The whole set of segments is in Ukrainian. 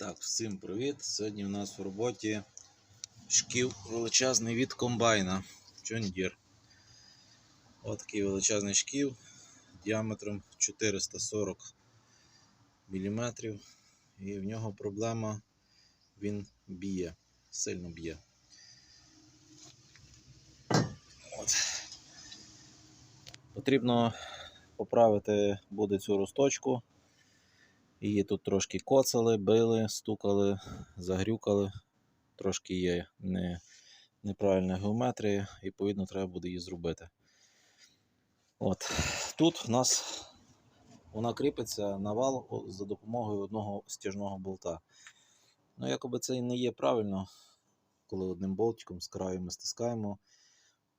Так, всім привіт! Сьогодні у нас в роботі шків величезний від комбайна Deere. Ось величезний шків діаметром 440 мм. І в нього проблема він б'є, сильно б'є. От. Потрібно поправити буде цю росточку. Її тут трошки коцали, били, стукали, загрюкали. Трошки є не, неправильна геометрія, і відповідно треба буде її зробити. От. Тут у нас вона кріпиться на вал за допомогою одного стяжного болта. Ну, якоби це і не є правильно, коли одним болтиком з краю ми стискаємо.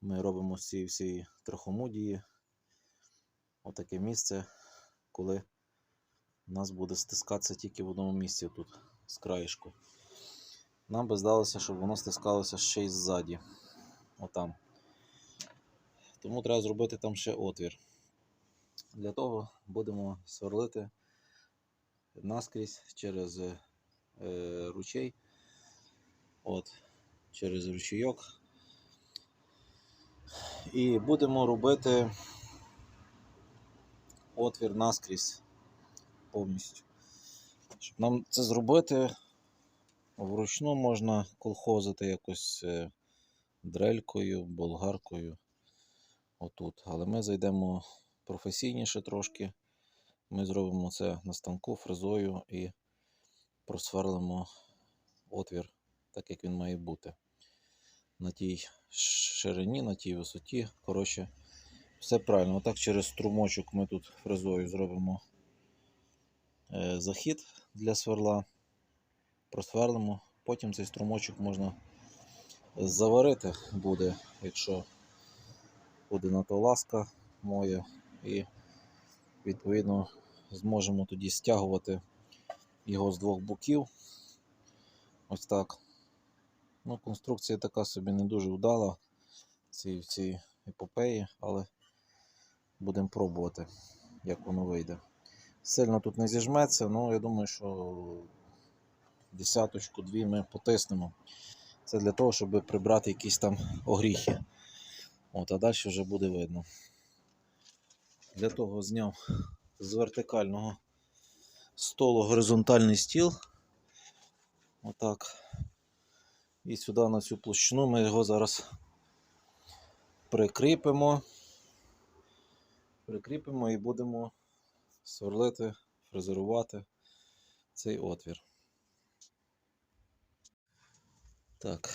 Ми робимо всі всі трохомудії. Отаке місце, коли у нас буде стискатися тільки в одному місці тут, з краєшку. Нам би здалося, щоб воно стискалося ще й ззаді. Отам. Тому треба зробити там ще отвір. Для того будемо сверлити наскрізь через е, ручей. От, через ручейок. І будемо робити отвір наскрізь повністю. Щоб нам це зробити, вручну можна колхозити якось е, дрелькою, болгаркою. Отут. Але ми зайдемо професійніше трошки. Ми зробимо це на станку фрезою і просверлимо отвір, так як він має бути. На тій ширині, на тій висоті. Коротше, все правильно. Отак через струмочок ми тут фрезою зробимо захід для сверла, просверлимо. Потім цей струмочок можна заварити буде, якщо буде на то ласка моя. І відповідно зможемо тоді стягувати його з двох боків. Ось так. Ну, конструкція така собі не дуже вдала в цій епопеї, але будемо пробувати, як воно вийде. Сильно тут не зіжметься, ну я думаю, що десяточку, дві ми потиснемо. Це для того, щоб прибрати якісь там огріхи. От, а далі вже буде видно. Для того зняв з вертикального столу горизонтальний стіл. Отак. І сюди на цю площину ми його зараз прикріпимо. Прикріпимо і будемо сверлити, фрезерувати цей отвір. Так.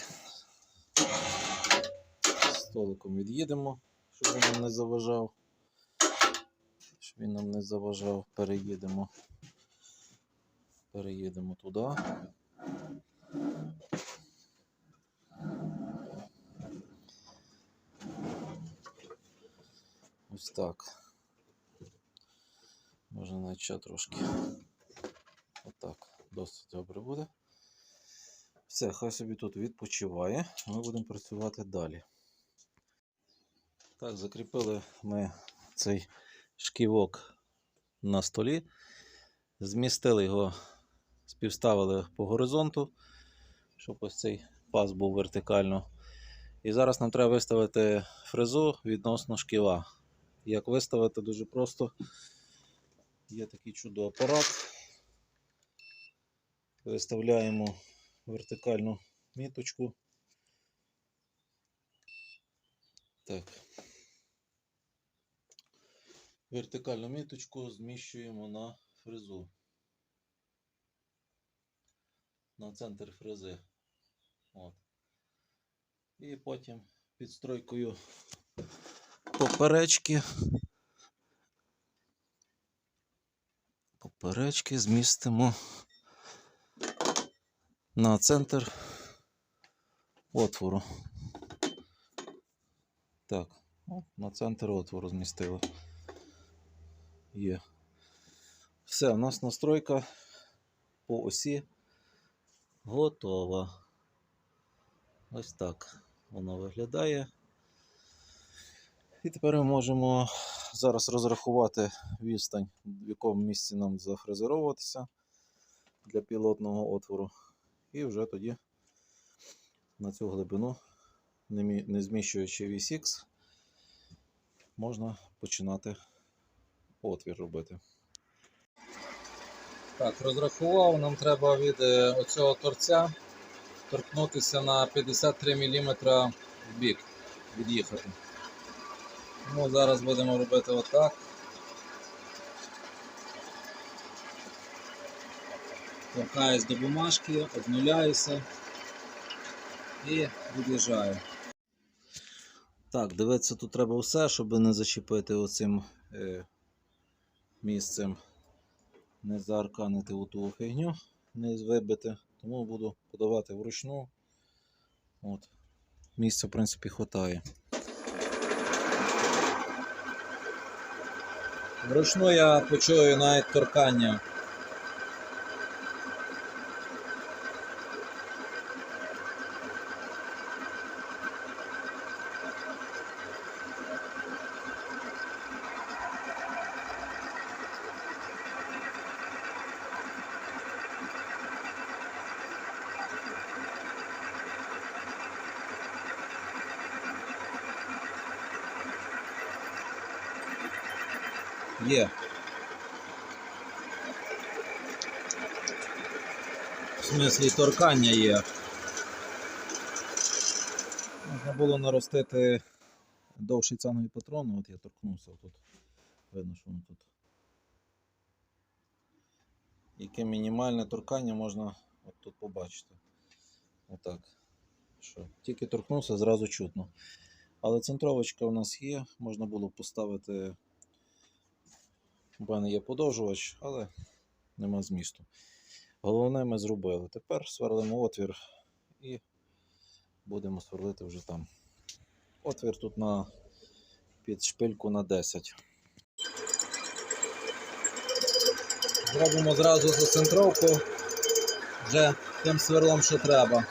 Столиком від'їдемо, щоб він нам не заважав. Щоб він нам не заважав, переїдемо. Переїдемо туди. Ось так. Можна навіть ще трошки. Отак. Досить добре буде. Все, хай собі тут відпочиває. Ми будемо працювати далі. Так, закріпили ми цей шківок на столі. Змістили його, співставили по горизонту, щоб ось цей паз був вертикально. І зараз нам треба виставити фрезу відносно шківа. Як виставити дуже просто. Є такий чудо-апарат. Виставляємо вертикальну міточку. Так. Вертикальну міточку зміщуємо на фрезу. На центр фрези. От. І потім підстройкою поперечки. Поперечки змістимо на центр отвору. Так, от, на центр отвору змістили. Є. Все, у нас настройка по осі готова. Ось так вона виглядає. І тепер ми можемо зараз розрахувати відстань, в якому місці нам зафрезеровуватися. для пілотного отвору. І вже тоді на цю глибину, не зміщуючи VSX, можна починати отвір робити. Так, розрахував, нам треба від е, оцього торця торкнутися на 53 мм в бік, від'їхати. Тому зараз будемо робити отак. Торкаюсь до бумажки, обнуляюся і від'їжджаю. Так, дивитися тут треба все, щоб не зачепити оцим е, місцем, не заарканити у ту фігню, не вибити. Тому буду подавати вручну. От. Місця, в принципі, хватає. Вручну я почую навіть торкання. Є. В смислі торкання є. Можна було наростити довший цановий патрон, от я торкнувся тут. Видно, що воно тут. Яке мінімальне торкання можна от тут побачити. Отак. Що, тільки торкнувся, зразу чутно. Але центровочка у нас є, можна було поставити у мене є подовжувач, але нема змісту. Головне ми зробили. Тепер сверлимо отвір і будемо сверлити вже там. Отвір тут на під шпильку на 10. Зробимо зразу зацентровку вже тим сверлом, що треба.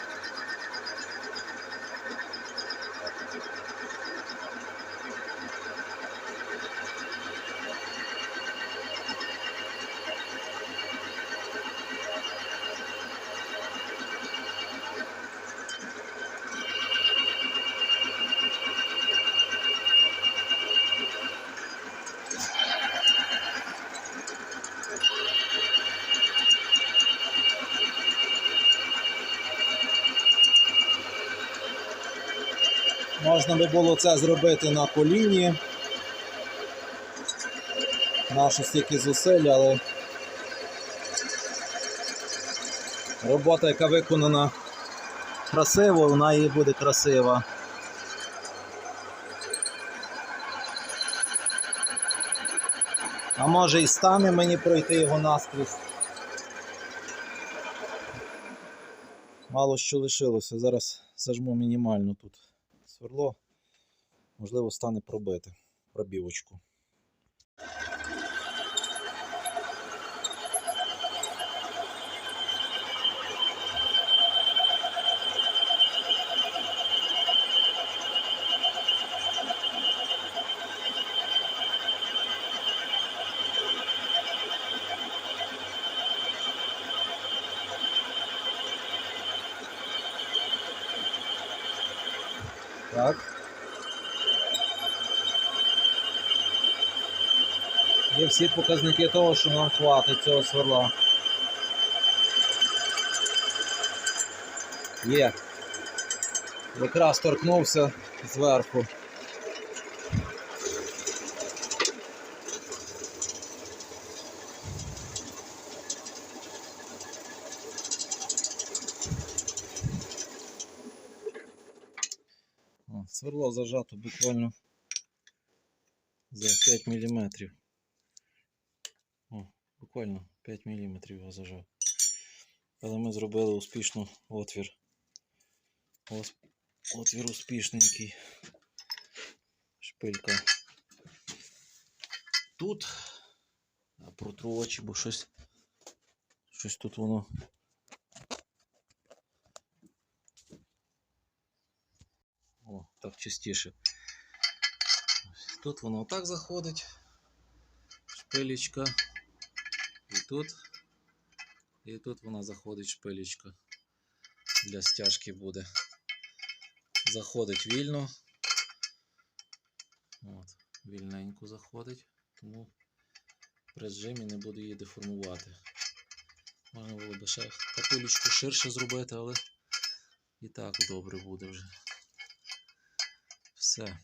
Можна би було це зробити на коліні. Наше стільки зусиль, але робота, яка виконана красиво, вона і буде красива. А може і стане мені пройти його наскрізь. Мало що лишилося. Зараз зажму мінімально тут сверло. Можливо, стане пробити пробівочку. Так. Є всі показники того, що нам хватить цього сверла. Є. Якраз торкнувся зверху. Сверло зажато буквально за 5 мм. О, буквально 5 мм його зажав. Але ми зробили успішно отвір. Ось отвір успішненький. Шпилька. Тут. А протру очі, бо щось. Щось тут воно. О, так частіше. Ось Тут воно отак заходить. Шпилечка. Тут. І тут вона заходить шпилечка для стяжки буде. Заходить вільно. От, вільненько заходить, тому при зжимі не буде її деформувати. Можна було б ще капелючку ширше зробити, але і так добре буде вже. Все.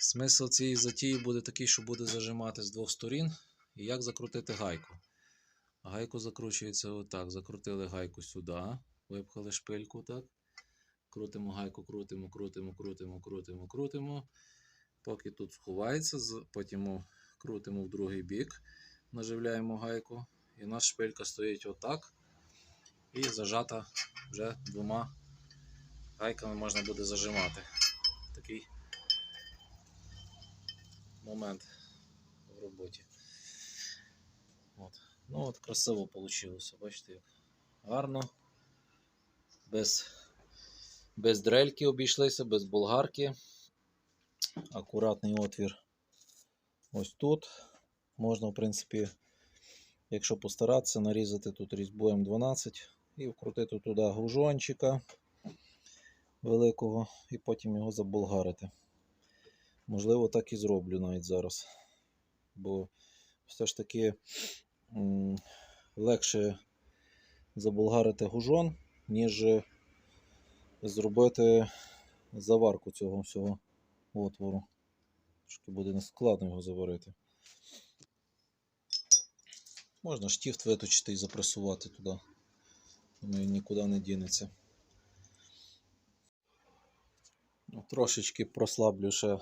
Смисл цієї затії буде такий, що буде зажимати з двох сторін. І як закрутити гайку? Гайку закручується отак. Закрутили гайку сюди, випхали шпильку так. Крутимо гайку, крутимо, крутимо, крутимо, крутимо, крутимо. Поки тут сховається, потім крутимо в другий бік, наживляємо гайку. І нас шпилька стоїть отак. І зажата вже двома гайками можна буде зажимати. Такий момент в роботі. От. Ну от красиво вийшло, бачите, як гарно. Без, без дрельки обійшлися, без болгарки. Акуратний отвір ось тут. Можна, в принципі, якщо постаратися, нарізати тут різьбу М12 і вкрутити туди гужончика великого і потім його заболгарити. Можливо, так і зроблю навіть зараз. Бо все ж таки легше заболгарити гужон, ніж зробити заварку цього всього отвору. Трошки буде нескладно його заварити. Можна штіфт виточити і запресувати туди. Думаю, нікуди не дінеться. Трошечки прослаблю ще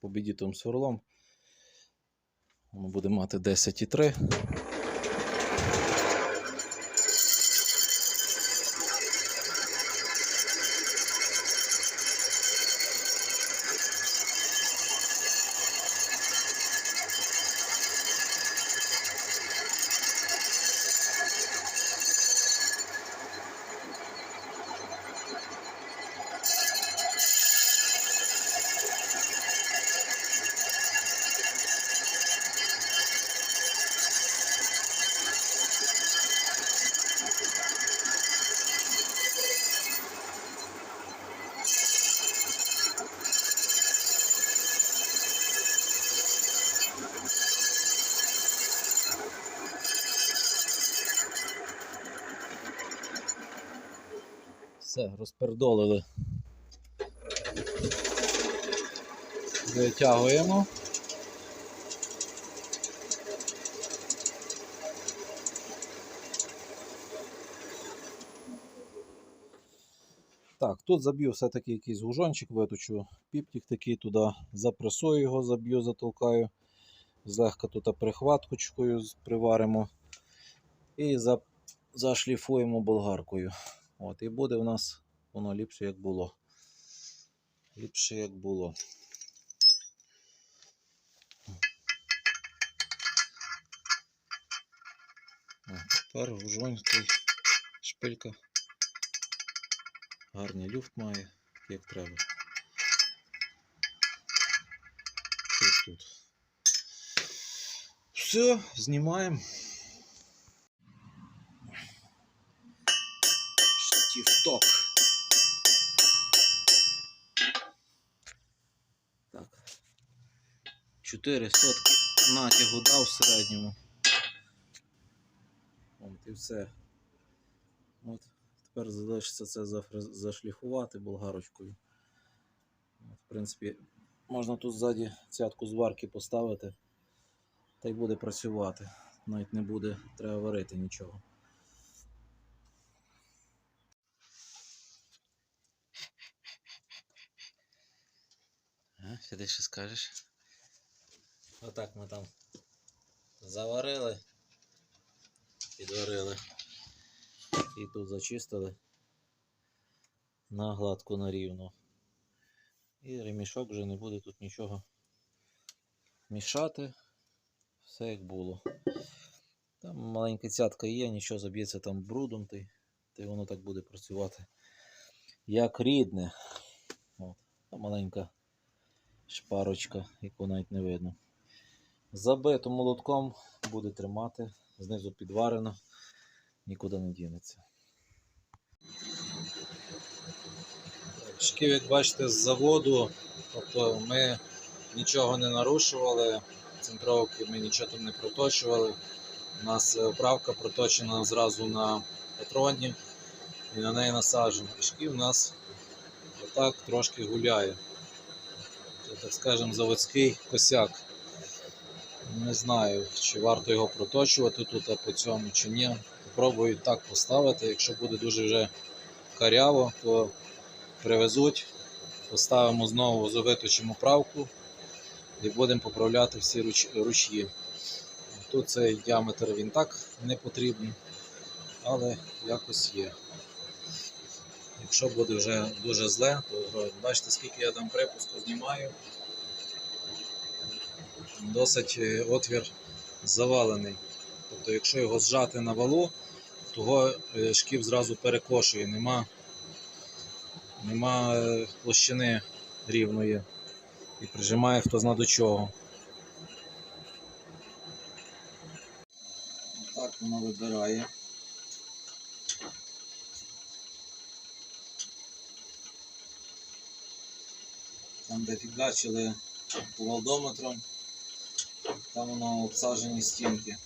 побідітим сверлом. Воно будемо мати 10,3. Все, розпердолили. Витягуємо. Так, тут заб'ю все-таки якийсь гужончик, виточу піптик такий туди, запресую його, заб'ю, затолкаю. Злегка тут прихваткочкою приваримо. І зашліфуємо болгаркою. От, і буде в нас воно ліпше, як було. Ліпше, як було. О, тепер гужонь цей шпилька. Гарний люфт має, як треба. Ось тут. Все, знімаємо. 4 сотки натягу дав в середньому. От і все. От. Тепер залишиться це зашліфувати болгарочкою. От, в принципі, можна тут ззаді цятку зварки поставити, та й буде працювати. Навіть не буде треба варити нічого. А, що скажеш? Отак ми там заварили, підварили і тут зачистили на гладку на рівно. І ремішок вже не буде тут нічого мішати. Все як було. Там маленька цятка є, нічого заб'ється там брудом, та й воно так буде працювати. Як рідне. От. Маленька шпарочка, яку навіть не видно. Забито молотком буде тримати знизу підварено, нікуди не дінеться. Шків, як бачите, з заводу, тобто ми нічого не нарушували, центровки ми нічого там не проточували. У нас е, вправка проточена зразу на патроні і на неї насаджено. І шків у нас отак трошки гуляє. Це, так скажемо, заводський косяк. Не знаю, чи варто його проточувати тут по цьому чи ні. Попробую так поставити. Якщо буде дуже вже каряво, то привезуть, поставимо знову виточимо правку і будемо поправляти всі руч- ручі. Тут цей діаметр він так не потрібний, але якось є. Якщо буде вже дуже зле, то бачите, скільки я там припуску знімаю. Досить е, отвір завалений. Тобто, якщо його зжати на валу, того е, шків зразу перекошує, нема, нема е, площини рівної і прижимає хто зна до чого. Так воно вибирає. Там, де фігачили кувалдометром, там воно обсаджені стінки.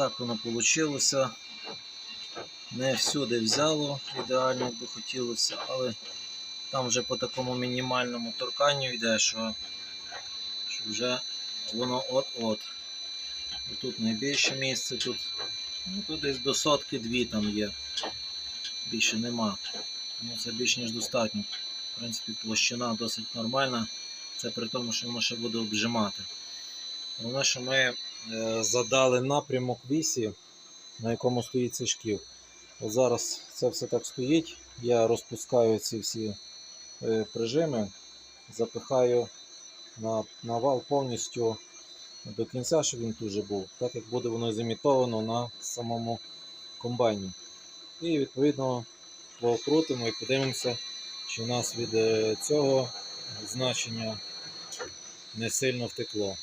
Отак воно вийшло. Не всюди взяло ідеально, як би хотілося, але там вже по такому мінімальному торканню йде, що, що вже воно от-от. Тут найбільше місце, тут, ну, тут десь до сотки дві там є. Більше нема. Тому це більш ніж достатньо. В принципі, площина досить нормальна. Це при тому, що воно ще буде обжимати. Головне, що ми задали напрямок вісі, на якому стоїть цей шків. От зараз це все так стоїть. Я розпускаю ці всі е, прижими, запихаю на, на вал повністю до кінця, щоб він тут же був, так як буде воно зімітовано на самому комбайні. І відповідно покрутимо і подивимося, чи у нас від е, цього значення не сильно втекло.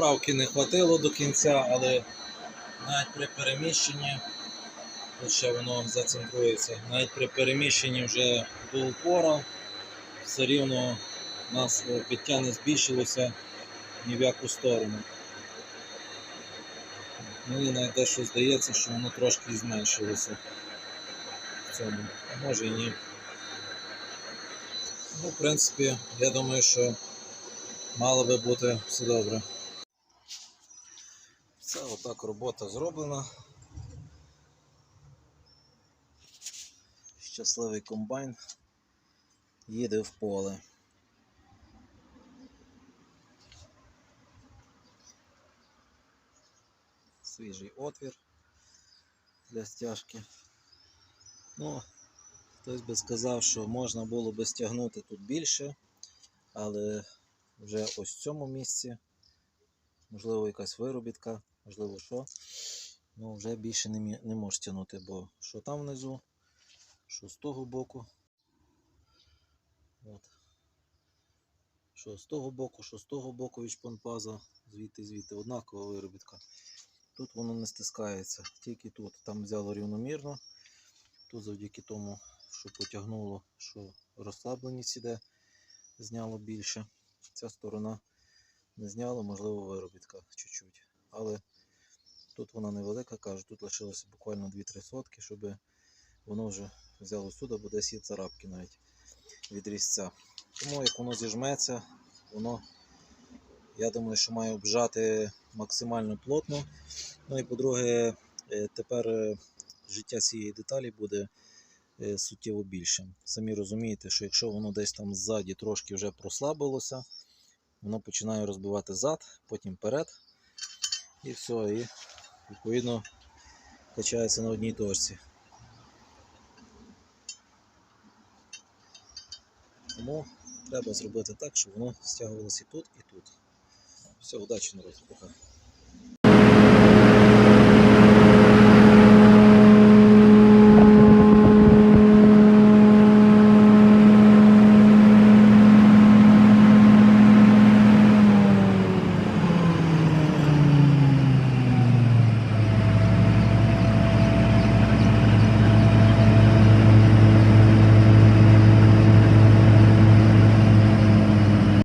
Правки не хватило до кінця, але навіть при переміщенні, тут ще воно зацентрується, навіть при переміщенні вже до упора, все рівно у нас е, підтя не збільшилося ні в яку сторону. Мені навіть дещо здається, що воно трошки зменшилося в цьому. А може і ні. Ну, в принципі, я думаю, що мало би бути все добре. Отак робота зроблена. Щасливий комбайн їде в поле. Свіжий отвір для стяжки. Ну, хтось би сказав, що можна було би стягнути тут більше, але вже ось в цьому місці можливо якась виробітка, можливо що. Ну, вже більше не, не можеш тягнути, бо що там внизу, що з того боку. От. Що з того боку, що з того боку від шпонпаза, звідти, звідти, однакова виробітка. Тут воно не стискається, тільки тут. Там взяло рівномірно. Тут завдяки тому, що потягнуло, що розслабленість іде, зняло більше. Ця сторона не зняло, можливо, виробітка чуть-чуть. Але тут вона невелика, кажу, тут лишилося буквально 2-3 сотки, щоб воно вже взяло сюди, бо десь є навіть від різця. Тому як воно зіжметься, воно, я думаю, що має обжати максимально плотно. Ну і по-друге, е, тепер е, життя цієї деталі буде е, суттєво більшим. Самі розумієте, що якщо воно десь там ззаді трошки вже прослабилося, воно починає розбивати зад, потім вперед. І все, і відповідно качається на одній точці. Тому треба зробити так, щоб воно стягувалося і тут, і тут. Все, удачі, народ, пока.